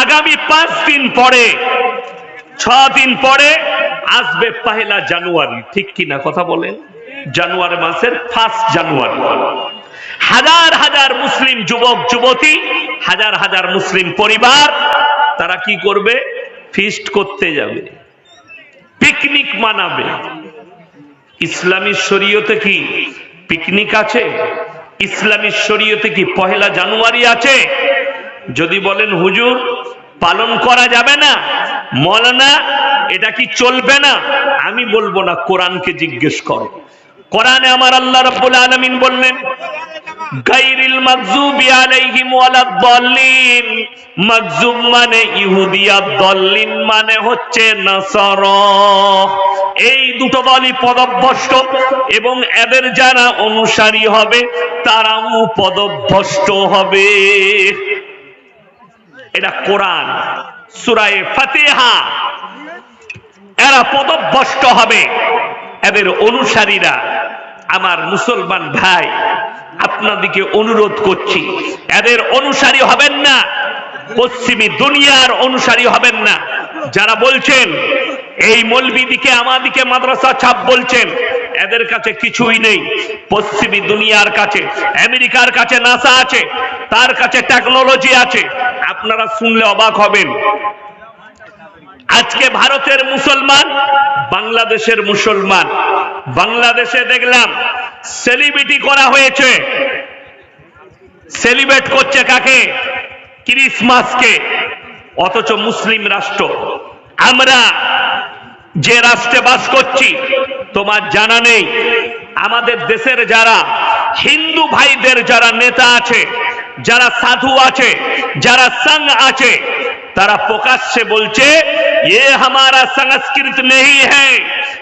আগামী পাঁচ দিন পরে, ছ দিন পরে আসবে পহেলা জানুয়ারি। ঠিক কিনা কথা বলেন? জানুয়ারি মাসের ফার্স্ট জানুয়ারি। হাজার হাজার মুসলিম যুবক, যুবতী, হাজার হাজার মুসলিম পরিবার, তারা কি করবে? ফিস্ট করতে যাবে। পিকনিক মানাবে। ইসলামী শরীয়তে কি পিকনিক আছে? ইসলামী শরীয়তে কি পহেলা জানুয়ারি আছে? যদি বলেন, হুজুর, পালন করা যাবে না, মলানা, এটা কি চলবে না? আমি বলব না, কোরআনকে জিজ্ঞেস করো। কোরআনে আমার আল্লাহ রাব্বুল আলামিন বললেন মানে মানে হচ্ছে নাসারা। এই দুটো দলই পদভ্রষ্ট এবং এদের যারা অনুসারী হবে, তারাও পদভ্রষ্ট হবে। এটা কোরআন। সুরায়ে ফাতিহা। এরা পদভ্রষ্ট হবে। এদের অনুসারীরা, আমার মুসলমান ভাই আপনাদিকে অনুরোধ করছি, এদের অনুসারী হবেন না। পশ্চিমী দুনিয়ার অনুসারী হবেন না। যারা বলছেন, এই মলবিদিকে, আমাদিকে মাদ্রাসা ছাপ বলছেন এদের কাছে কিছুই নেই। পশ্চিমী দুনিয়ার কাছে, আমেরিকার কাছে নাসা আছে, তার কাছে টেকনোলজি আছে। আপনারা শুনলে অবাক হবেন। আজকে ভারতের মুসলমান, বাংলাদেশের মুসলমান। বাংলাদেশে দেখলাম সেলিব্রিটি করা হয়েছে। সেলিব্রেট করছে কাকে? ক্রিসমাসকে। অথচ মুসলিম রাষ্ট্র। আমরা যে রাষ্ট্রে বাস করছি তোমার জানা নেই আমাদের দেশের যারা হিন্দু ভাইদের যারা নেতা আছে যারা সাধু আছে যারা संघ আছে তারা প্রকাশ্যে বলছে ये हमारा संस्कृत नहीं है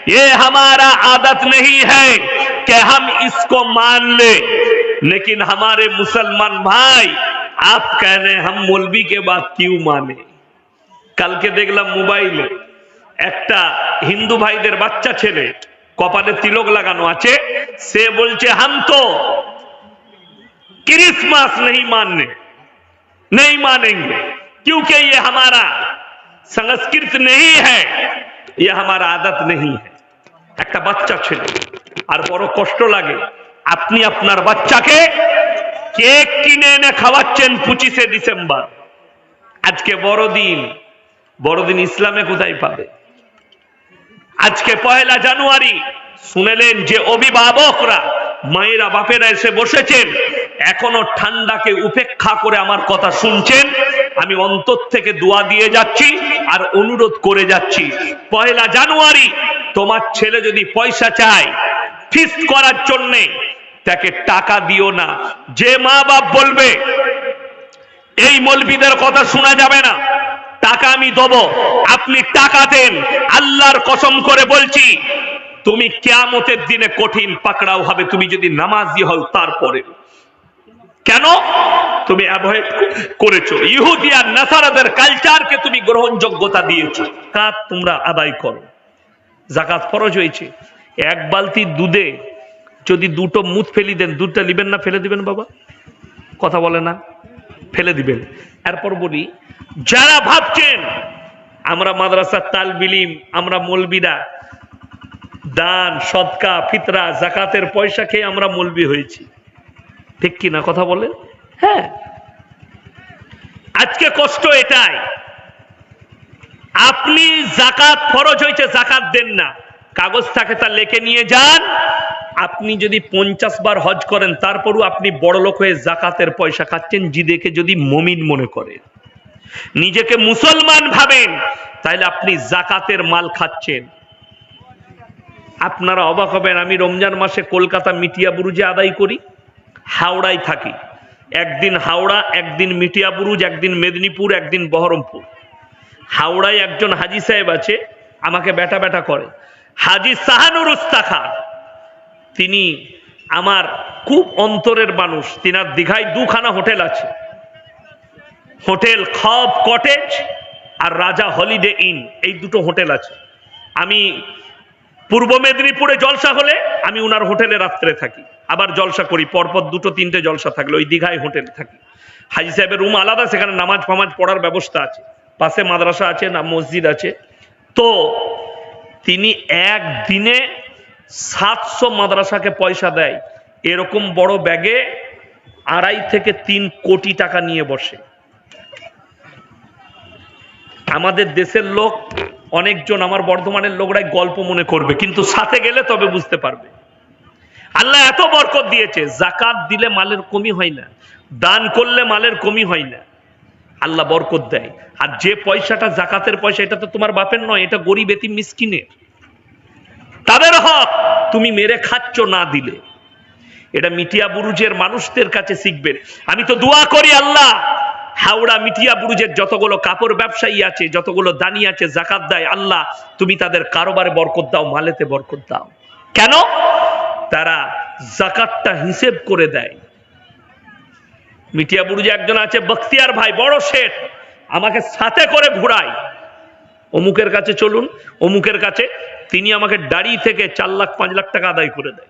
ये हमारा आदत नहीं है कि हम इसको मान ले लेकिन हमारे मुसलमान भाई आप कह रहे हैं हम मौलवी के बात क्यों माने কালকে দেখলাম মোবাইলে একটা হিন্দু ভাইদের বাচ্চা ছেলে কপালে তিলক লাগানো আছে সে বলছে হাম তো क्रिसमस नहीं मानने नहीं मानेंगे क्योंकि ये हमारा संस्कृत नहीं है ये हमारा आदत नहीं है একটা বাচ্চা ছিল আর বড় কষ্ট লাগে আপনি আপনার বাচ্চাকে কেক কিনে এনে খাওয়াচ্ছেন পঁচিশে ডিসেম্বর আজকে বড়দিন বড়দিন ইসলামে কোথায় পাবে আজকে পয়লা জানুয়ারি শুনেলেন যে অভিভাবকরা, মায়েরা, বাপেরা এসে বসেছেন, এখনও ঠান্ডাকে উপেক্ষা করে আমার কথা শুনছেন। আমি অন্তর থেকে দোয়া দিয়ে যাচ্ছি আর অনুরোধ করে যাচ্ছি। পয়লা জানুয়ারি তোমার ছেলে যদি পয়সা চায় ফিস্ট করার জন্যে, তাকে টাকা দিও না। যে মা বাপ বলবে, এই মলবিদের কথা শোনা যাবে না। টাকা আমি দেবো, আপনি টাকা দেন। আল্লাহর কসম করে বলছি, তুমি কেয়ামতের দিনে কঠিন পাকড়াও হবে, তুমি যদি নামাজি হও তারপরে। কেন? তুমি অ্যাভয়েড করেছ। ইহুদি আর নাসারাদের কালচারকে তুমি গ্রহণযোগ্যতা দিয়েছ। কাজ তোমরা আদায় করো। জাকাত ফরজ হয়েছে। এক বালতি দুধে যদি দুটো মুখ ফেলি দেন, দুধটা নিবেন না, ফেলে দিবেন বাবা? কথা বলে না। ফেলে দিবেন। এরপর বলি, যারা ভাবছেন আমরা মাদ্রাসার তালবিলিম, আমরা মলবিরা, দান সদকা ফিতরা, জাকাতের পয়সা খেয়ে আমরা মলবি হয়েছি। ঠিক কি না কথা বলেন? হ্যাঁ। আজকে কষ্ট এটাই। আপনি জাকাত ফরজ হয়েছে, জাকাত দেন না। কাগজ থাকে তা লেখে নিয়ে যান। আপনি যদি পঞ্চাশ বার হজ করেন, তারপরও আপনি বড় লোক হয়ে জাকাতের পয়সা খাচ্ছেন, জিদেকে যদি মমিন মনে করেন নিজেকে মুসলমান ভাবেন তাহলে আপনি জাকাতের মাল খাচ্ছেন। আপনারা অবাক হবেন, আমি রমজান মাসে কলকাতা মিটিয়া বুরুজে আদায় করি, হাওড়ায় থাকি। একদিন হাওড়া, একদিন মিটিয়া বুরুজ, একদিন মেদিনীপুর, একদিন বহরমপুর। হাওড়ায় একজন হাজি সাহেব আছে, আমাকে বেটা বেটা করে। হাজি সাহানুর উস্তা খান তিনি আমার খুব অন্তরের মানুষ। তিনার দীঘায় দুখানা হোটেল আছে। হোটেল খব কটেজ আর রাজা হলিডে ইন, এই দুটো হোটেল আছে। আমি পূর্ব মেদিনীপুরে জলসা হলে আমি উনার হোটেলে রাত্রে থাকি। আবার জলসা করি, পরপর দুটো তিনটে জলসা থাকলে ওই দীঘায় হোটেলে থাকি। হাজি সাহেবের রুম আলাদা, সেখানে নামাজ ফামাজ পড়ার ব্যবস্থা আছে। পাশে মাদ্রাসা আছে না মসজিদ আছে। তো তিনি একদিনে সাতশো মাদ্রাসাকে পয়সা দেয়। এরকম বড় ব্যাগে আড়াই থেকে তিন কোটি টাকা নিয়ে বসে। আমাদের দেশের লোক, অনেকজন আমার বর্ধমানের লোকরাই গল্প মনে করবে, কিন্তু সাথে গেলে তবে বুঝতে পারবে। আল্লাহ এত বরকত দিয়েছে, জাকাত দিলে মালের কমি হয় না, দান করলে মালের কমি হয় না। আল্লাহ বরকত দেয়। আর যে পয়সাটা জাকাতের পয়সা, এটা তো তোমার বাপের নয়, এটা গরিব এতি মিসকিনের। তাদের হক তুমি মেরে খাচ্ছ না দিলে। এটা মিটিয়া বুরুজের মানুষদের কাছে শিখবেন আমি তো দোয়া করি আল্লাহ, হাওড়া মিটিয়া বুরুজের যতগুলো কাপড় ব্যবসায়ী আছে, যতগুলো দানি আছে, জাকাত দেয় আল্লাহ, তুমি তাদের কারোবারে বরকত দাও, মালেতে বরকত দাও। কেন? তারা জাকাতটা হিসেব করে দেয়। মিটিয়া বুরুজে একজন আছে, বখতিয়ার ভাই, বড় শেঠ। আমাকে সাথে করে ঘুরায় অমুকের কাছে চলুন, অমুকের কাছে। তিনি আমাকে দাড়ি থেকে চার লাখ, পাঁচ লাখ টাকা আদায় করে দেয়।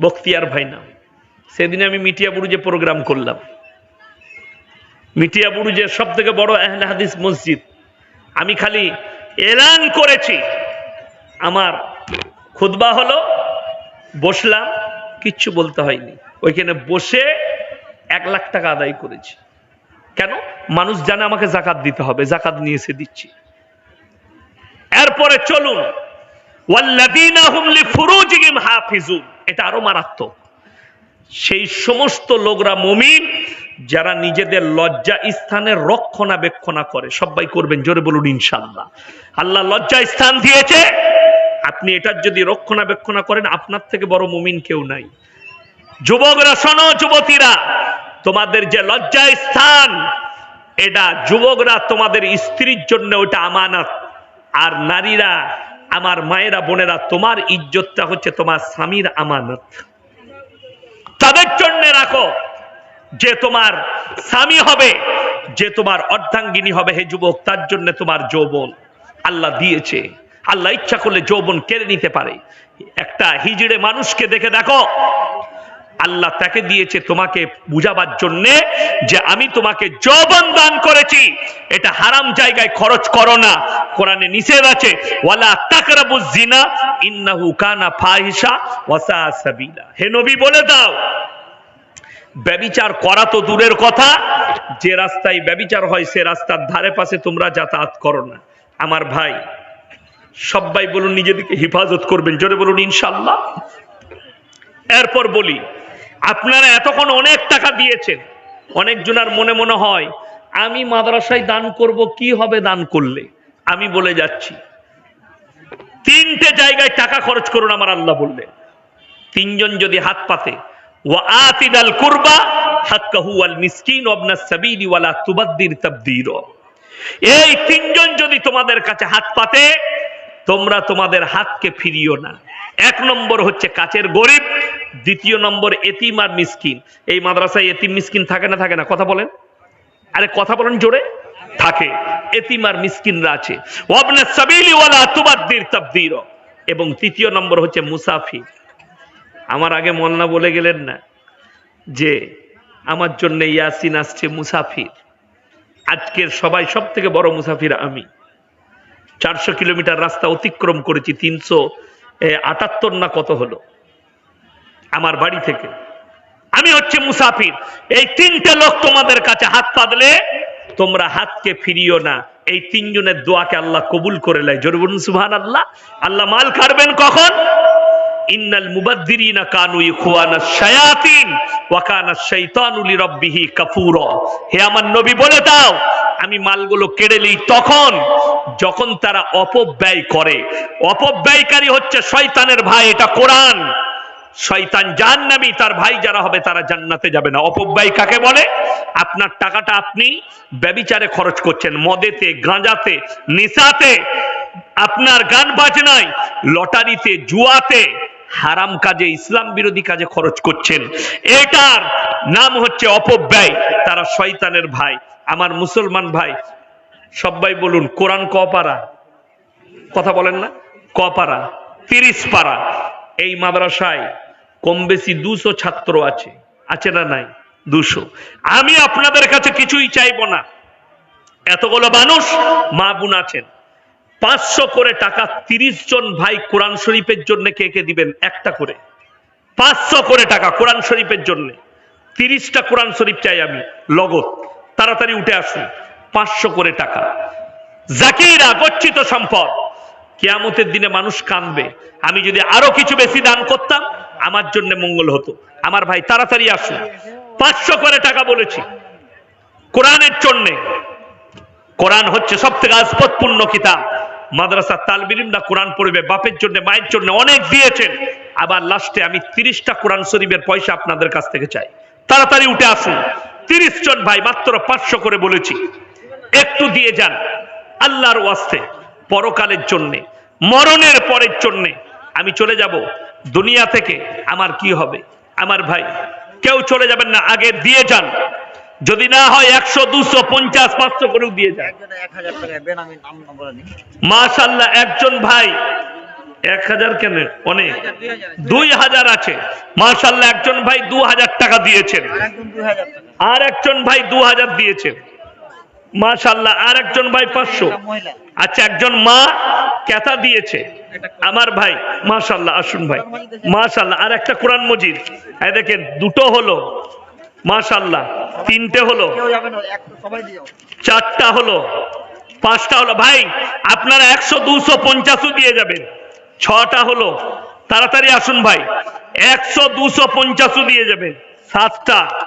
বখতিয়ার ভাই নাম। সেদিন আমি মিটিয়া বুরুজে প্রোগ্রাম করলাম। মিটিয়া বুরুজের সব থেকে বড় আহলে হাদিস মসজিদ। আমি খালি এলান করেছি। আমার খুতবা হলো, বসলাম, কিচ্ছু বলতে হয়নি। ওইখানে বসে এক লাখ টাকা আদায় করেছি। কেন? মানুষ জানে আমাকে জাকাত দিতে হবে, জাকাত নিয়ে এসে দিচ্ছি। এরপরে চলুন। এটা আরও মারাত্মক। সেই সমস্ত লোকরা মুমিন, যারা নিজেদের লজ্জা স্থানে রক্ষণাবেক্ষণা করে। সবাই করবেন, জোরে বলুন ইনশাআল্লাহ। আল্লাহ লজ্জা স্থান দিয়েছে। আপনি এটার যদি রক্ষণাবেক্ষণা করেন, আপনার থেকে বড় মমিন কেউ নাই। যুবকরা, শোনো যুবতীরা, তোমাদের যে লজ্জা স্থান, এটা যুবকরা তোমাদের স্ত্রীর জন্য ওটা আমানত। আর নারীরা, আমার মায়েরা, বোনেরা, তোমার ইজ্জতটা হচ্ছে তোমার স্বামীর আমানত। তাদের জন্য রাখো যে তোমার স্বামী হবে, যে তোমার অর্ধাঙ্গিনী হবে, হে যুবক, তার জন্য তোমার যৌবন আল্লাহ দিয়েছে। আল্লাহ ইচ্ছা করলে যৌবন কেড়ে নিতে পারে। একটা হিজড়ে মানুষকে দেখে দেখো আল্লাহ তাকে দিয়েছে তোমাকে বুঝাবার জন্য যে আমি তোমাকে যৌবন দান করেছি। এটা হারাম জায়গায় খরচ করো না। কোরআনে নিষেধ আছে, ওয়ালা তাকরাবুজ জিনা ইন্নাহু কানা ফাহিশা ওয়া সা সাবিলা। হে নবী, বলে দাও, ব্যবিচার করা তো দূরের কথা, যে রাস্তায় ব্যবিচার হয় সে রাস্তার ধারে পাশে তোমরা যাতায়াত করো না। আমার ভাই, সবাই বলুন নিজেদেরকে হেফাজত করবেন। জোরে বলুন ইনশাল্লাহ এরপর বলি আপনারা এতক্ষণ অনেক টাকা দিয়েছেন। অনেক জনার মনে মনে হয়, আমি মাদ্রাসায় দান করব, কি হবে দান করলে? আমি বলে যাচ্ছি। তিনটে জায়গায় টাকা খরচ করুন, আমার আল্লাহ বললে তিনজন যদি হাত পাতে, ওয়া কুরবা, হাক্কাহু ওয়াল মিসকিন, ওয়াবনা সাবিলি ওয়ালা তুবাদ্দির তাবদীরা। এই তিনজন যদি তোমাদের কাছে হাত পাতে, তোমরা তোমাদের হাতকে ফিরিও না। এক নম্বর হচ্ছে কাছের গরিব দ্বিতীয় নম্বর এতিম আর মিসকিন। এই মাদ্রাসায় এতিম মিসকিন থাকে না থাকে না? কথা বলেন। আরে, কথা বলেন জোরে। থাকে। এতিম আর মিসকিনরা আছে। এবং তৃতীয় নম্বর হচ্ছে মুসাফির। আমার আগে মন্না বলে গেলেন না যে, আমার জন্য ইয়াসিন আসছে মুসাফির। আজকের সবাই সব থেকে বড় মুসাফির আমি। চারশো কিলোমিটার রাস্তা অতিক্রম করেছি, তিনশো আটাত্তর না কত হলো? আমার বাড়ি থেকে। আমি হচ্ছে মুসাফির। এই তিনটে লোক তোমাদের কাছে হাত পাতলে তোমরা হাতকে ফিরিও না। এই তিনজনের দোয়াকে আল্লাহ কবুল করে লাই জোরে বলুন সুবহান আল্লাহ আল্লাহ মাল কাটবেন কখন? নবী, বলে দাও, আমি মালগুলো কেড়ে লই তখন যখন তারা অপব্যয় করে। অপব্যয়কারী হচ্ছে শয়তানের ভাই, এটা কোরআন। শয়তান জাহান্নামী, তার ভাই যারা হবে তারা জান্নাতে যাবে না। অপব্যয় কাকে বলে? আপনার টাকাটা আপনি ব্যবিচারে খরচ করছেন, মদেতে, গাঁজাতে, নেশাতে, আপনার গান বাজনায়, লটারিতে, জুয়াতে, হারাম কাজে, ইসলাম বিরোধী কাজে খরচ করছেন। এটার নাম হচ্ছে অপব্যয় তারা শয়তানের ভাই। আমার মুসলমান ভাই সবাই বলুন, কোরআন কপারা কথা বলেন না? কপারা তিরিশ পারা। এই মাদ্রাসায় কম বেশি দুশো ছাত্র আছে। আছে না নাই? দুশো। আমি আপনাদের কাছে কিছুই চাইব না। এতগুলো মানুষ মা বোন আছেন। পাঁচশো করে টাকা তিরিশ জন ভাই কোরআন শরীফের জন্য কে কে দিবেন? একটা করে। পাঁচশো করে টাকা কোরআন শরীফের জন্য। তিরিশটা কোরআন শরীফ চাই আমি, লগত। তাড়াতাড়ি উঠে আসুন। পাঁচশো করে টাকা। জাকিরা গচ্ছিত সম্পদ। কেয়ামতের দিনে মানুষ কাঁদবে আমি যদি আরও কিছু বেশি দান করতাম আমার জন্য মঙ্গল হতো। আমার ভাই, তাড়াতাড়ি আসুন পাঁচশো করে টাকা বলেছি। কোরআনের জন্যে। কোরআন হচ্ছে সব থেকে আসপদপূর্ণ কিতাব। মাদ্রাসা তালবিলিমরা কোরআন পড়বে, বাপের জন্য, মায়ের জন্য অনেক দিয়েছেন। আবার লাস্টে আমি তিরিশটা কোরআন শরীফের পয়সা আপনাদের কাছ থেকে চাই। তাড়াতাড়ি উঠে আসুন। তিরিশ জন ভাই, মাত্র পাঁচশো করে বলেছি। একটু দিয়ে যান। আল্লাহর ওয়াস্তে, পরকালের জন্যে, মরণের পরের জন্যে আমি চলে যাব। দুনিয়া থেকে আমার কি হবে? আমার ভাই কেউ চলে যাবেন না আগে দিয়ে যান। যদি না হয় একশো দুশো পঞ্চাশ পাঁচশো করেও দিয়ে যান। মাশাল্লাহ একজন ভাই। এক হাজার কেন? অনেক। দুই হাজার আছে। মাশাল্লাহ একজন ভাই দু হাজার টাকা দিয়েছেন। আর একজন ভাই দু হাজার দিয়েছেন। মাশাল্লাহ আর একজন ভাই পাঁচশো। আচ্ছা একজন মা কেতা দিয়েছে। আমার ভাই মাশাল্লাহ আসুন ভাই। মাশাল্লাহ আর একটা কোরআন মজিদ। এই দেখেন, দুটো হলো মাশাল্লাহ তিনটে হলো, চারটা হলো, পাঁচটা হলো। ভাই, আপনারা একশো, দুশো, পঞ্চাশও দিয়ে যাবেন। ছটা হলো, তাড়াতাড়ি আসুন ভাই। একশো, দুশো, পঞ্চাশও দিয়ে যাবেন। সাতটা।